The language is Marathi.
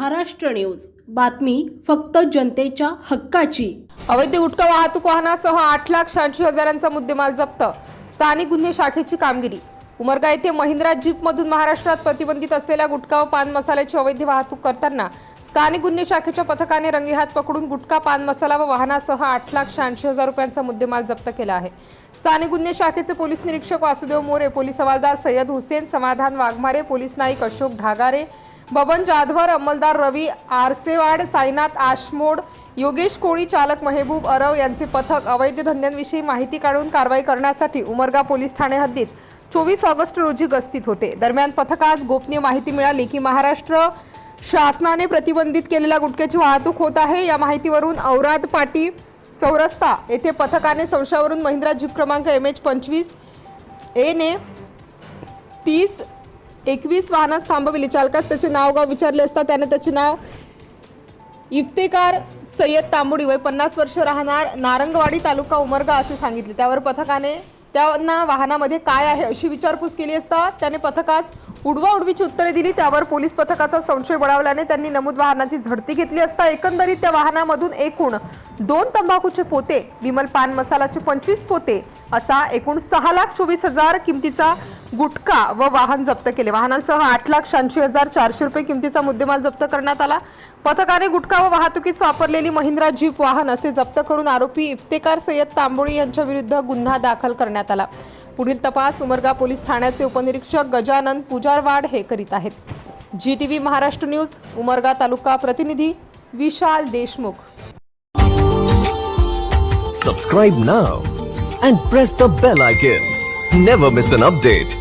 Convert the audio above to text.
महाराष्ट्र न्यूज. बातमी फक्त जनतेच्या हक्काची. अवैध गुटखा वाहतूक वाहनासह आठ लाख शहाऐंशी हजारांचा मुद्देमाल जप्त. स्थानिक गुन्हे शाखेची कामगिरी. उमरगा येथे महिंद्रा जीपमधून महाराष्ट्रात प्रतिबंधित असलेल्या गुटखा व पान मसाल्याची अवैध वाहतूक करताना स्थानिक गुन्हे शाखेच्या पथकाने रंगेहात पकडून गुटखा पान मसाला व वाहनासह आठ लाख शहाऐंशी हजार रुपयांचा मुद्देमाल जप्त केला आहे. स्थानिक गुन्हे शाखेचे पोलीस निरीक्षक वासुदेव मोरे पोलीस हवालदार सय्यद हुसेन समाधान वाघमारे पोलीस नाईक अशोक ढागारे बबन जाधवर अंमलदार रवी आरसेवाड साईनाथ आशमोड योगेश कोळी चालक मेहबूब अरव यांचे पथक अवैध धंद्यांविषयी माहिती काढून कारवाई करण्यासाठी उमरगा पोलीस ठाणे हद्दीत. चोवीस ऑगस्ट रोजी गस्तीत होते. दरम्यान पथकास गोपनीय माहिती मिळाली की महाराष्ट्र शासनाने प्रतिबंधित केलेल्या गुटख्याची वाहतूक होत आहे. या माहितीवरून औराद पाटी चौरस्ता येथे पथकाने संशयावरून महिंद्रा जीप क्रमांक एम एच पंचवीस एने तीस एकवीस वाहनास थांबविले चालकास त्याचे नाव गाव विचारले असता त्याने त्याचे नाव इफ्तेकार सय्यद तांबुडी वय पन्नास वर्ष राहणार नारंगवाडी तालुका उमरगा असे सांगितले. त्यावर पथकाने त्यांना वाहनामध्ये काय आहे अशी विचारपूस केली असता त्याने पथकास उडवा उडवीची उत्तरे दिली त्यावर पोलीस पथकाचा संशय बळावल्याने त्यांनी नमूद वाहनाची झडती घेतली असता एकंदरीत त्या वाहनामधून एकूण दोन तंबाखूचे पोते विमल पान मसालाचे पंचवीस पोते असा एकूण सहा लाख चोवीस हजार किमतीचा गुटखा व वाहन जप्त केले. वाहनांसह आठ लाख शहाऐंशी हजार चारशे रुपये किमतीचा मुद्देमाल जप्त करण्यात आला. पथकाने गुटखा व वाहतुकीस वापरलेली महिंद्रा जीप वाहन असे जप्त करून आरोपी इफ्तेकार सय्यद तांबोळी यांच्या विरुद्ध गुन्हा दाखल करण्यात आला. पुढील तपास उमरगा पोलीस ठाण्याचे उपनिरीक्षक गजानन पुजारवाड हे करीत आहेत. G T V Maharashtra news Umarga taluka प्रतिनिधी Vishal Deshmukh. Subscribe now and press the bell icon never miss an update